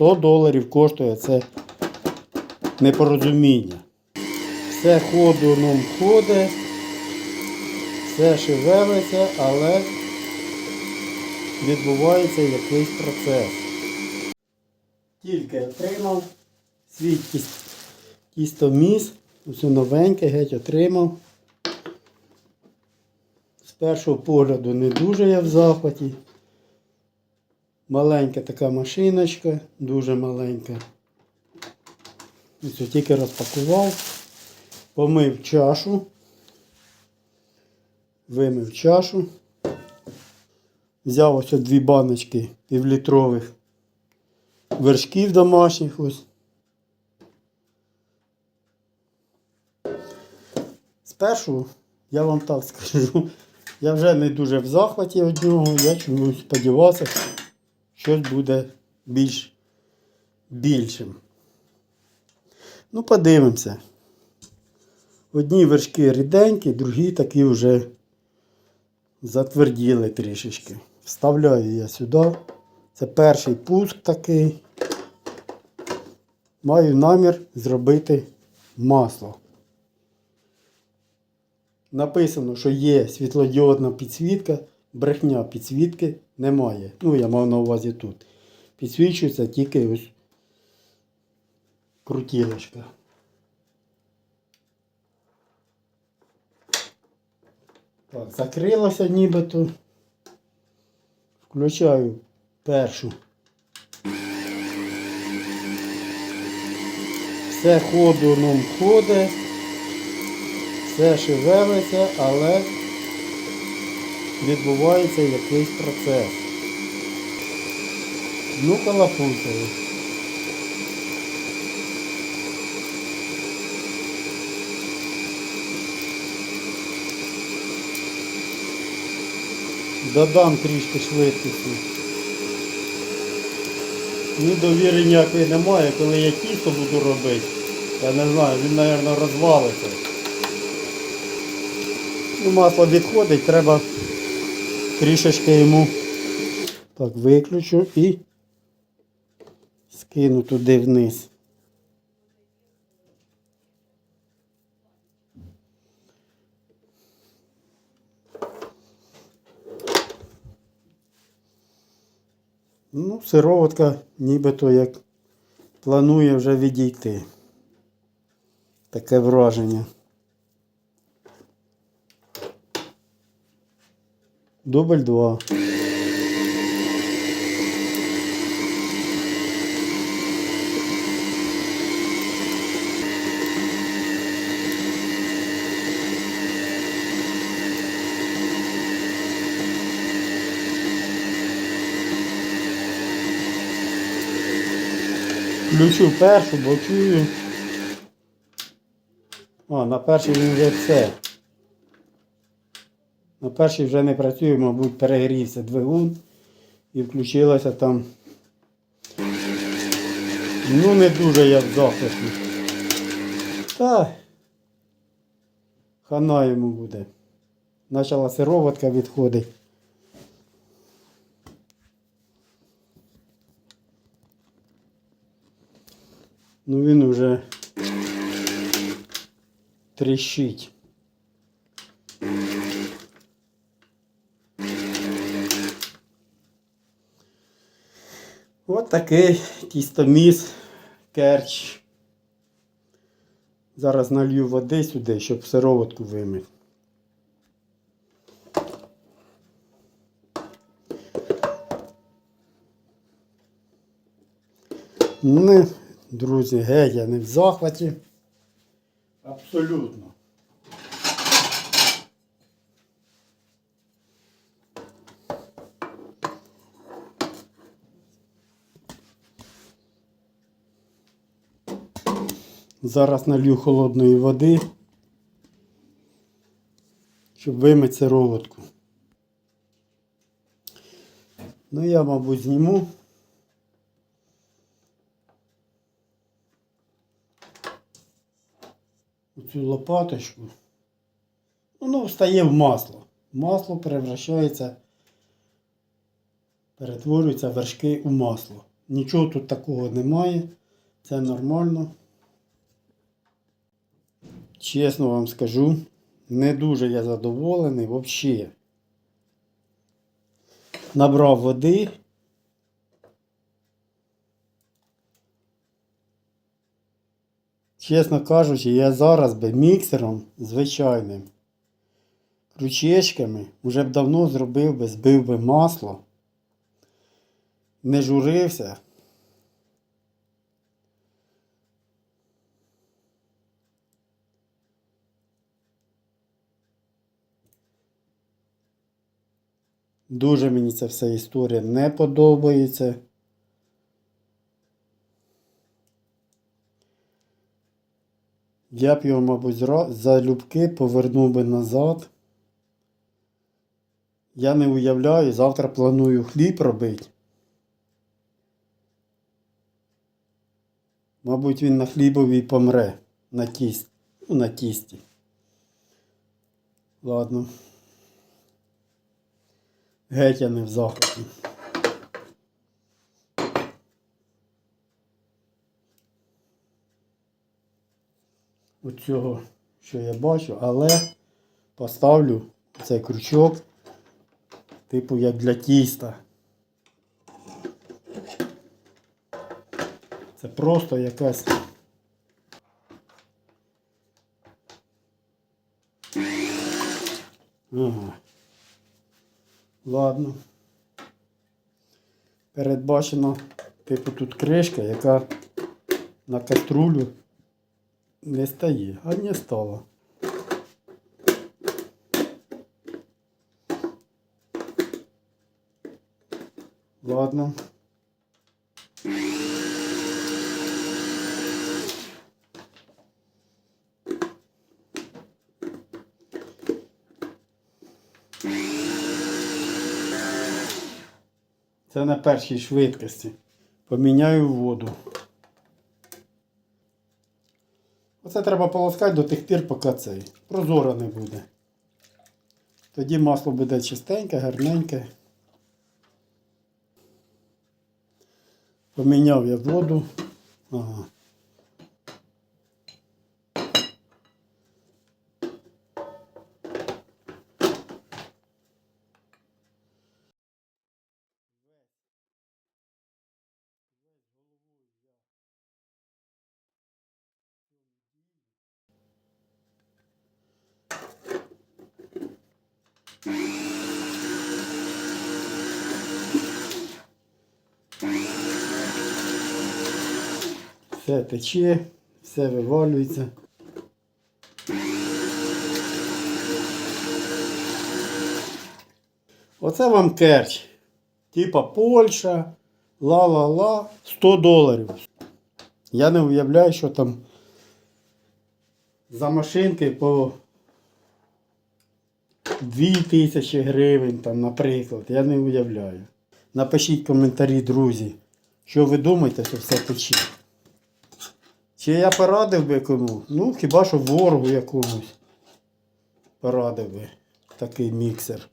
100 доларів коштує це непорозуміння. Все ходуном ходить, все шевелиться, але відбувається якийсь процес. Тільки отримав свій тіс- тістоміс, усе новеньке, геть отримав. З першого погляду не дуже я в захваті. Маленька така машиночка, дуже маленька. Ось тільки розпакував, помив чашу, вимив чашу, взяв ось дві баночки півлітрових вершків домашніх ось. Спершу, я вам так скажу, я вже не дуже в захваті від нього, я чомусь сподівався, щось буде більш більшим. Ну, подивимося. Одні вершки ріденькі, другі такі вже затверділи трішечки. Вставляю я сюди. Це перший пуск такий. Маю намір зробити масло. Написано, що є світлодіодна підсвітка, брехня підсвітки немає. Ну, я мав на увазі тут. Підсвічується тільки ось крутілочка. Так, закрилося нібито. Включаю першу. Все ходуном ходить, все шевелиться, але відбувається якийсь процес. Ну, калапусили. Додам трішки швидкості. Ні довіри ніякої немає, коли я тісто буду робити. Я не знаю, він, мабуть, розвалиться. Ну, масло відходить, треба трішечки йому так виключу і скину туди вниз. Ну, сироватка нібито як планує вже відійти. Таке враження. Дубль 2. Включу першу, бо чую. А, на першій він вже все. На першій вже не працює, мабуть, перегрівся двигун і включилося там. Ну, не дуже я в захваті. Та хана йому буде. Почала сироватка відходить. Ну він уже тріщить. Такий тістоміс керч. Зараз налью води сюди, щоб сироватку вимити. Не, друзі, геть, я не в захваті. Абсолютно. Зараз налью холодної води, щоб вимити сироватку. Ну, я, мабуть, зніму. Оцю лопаточку. Воно встає в масло. Масло превращається, перетворюється вершки у масло. Нічого тут такого немає. Це нормально. Чесно вам скажу, не дуже я задоволений взагалі. Набрав води. Чесно кажучи, я зараз би міксером звичайним, крючечками, вже б давно зробив би, збив би масло, не журився. Дуже мені ця вся історія не подобається. Я б його, мабуть, залюбки повернув би назад. Я не уявляю, завтра планую хліб робити. Мабуть, він на хлібові помре на тісті. Ну, на тісті. Ладно. Геть я не в захваті. От цього, що я бачу, але поставлю цей крючок, типу як для тіста. Це просто якась. Ага. Ладно. Передбачено, типу тут кришка, яка на каструлю не стає, а не стала. Ладно. Це на першій швидкості. Поміняю воду. Оце треба полоскати до тих пір, поки цей прозоро не буде. Тоді масло буде чистеньке, гарненьке. Поміняв я воду. Ага. Все тече, все вивалюється. Оце вам керч. Типа Польща, ла-ла-ла, 100 доларів. Я не уявляю, що там за машинки по 2000 гривень, там, наприклад. Я не уявляю. Напишіть коментарі, друзі, що ви думаєте, що все тече. Чи я порадив би кому? Ну, хіба що ворогу якомусь порадив би такий міксер.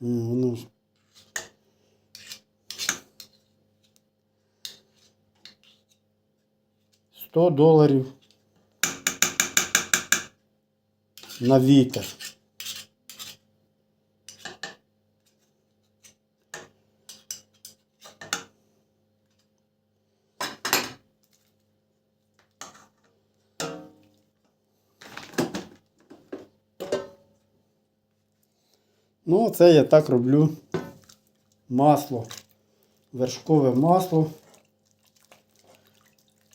Ну. Сто доларів на вітер. Ну, це я так роблю масло. Вершкове масло.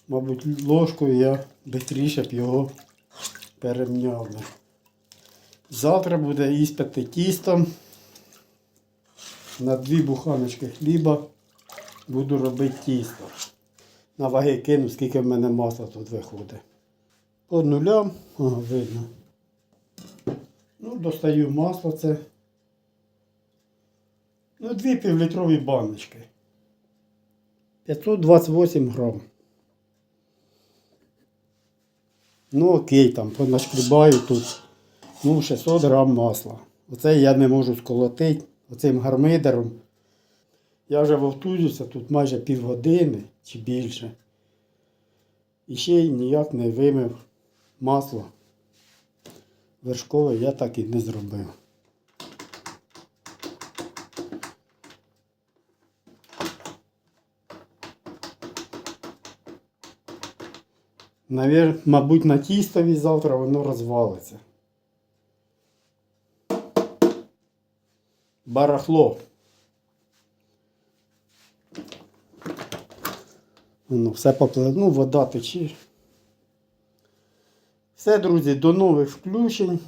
Мабуть, ложкою я швидше б його перемняв. Завтра буде іспити тістом. На дві буханочки хліба буду робити тісто. На ваги кину, скільки в мене масла тут виходить. По нулям, ага, видно. Ну, достаю масло це. Ну, дві півлітрові баночки. 528 грам. Ну окей, там понашкрібаю тут. Ну, 600 грам масла. Оце я не можу сколотити оцим гармидером. Я вже вовтузюся тут майже півгодини чи більше. І ще й ніяк не вимив масло. Вершкове я так і не зробив. Навір, мабуть, на тістові завтра воно розвалиться. Барахло. Ну, все попле... Ну, вода тече. Все, друзі, до нових включень.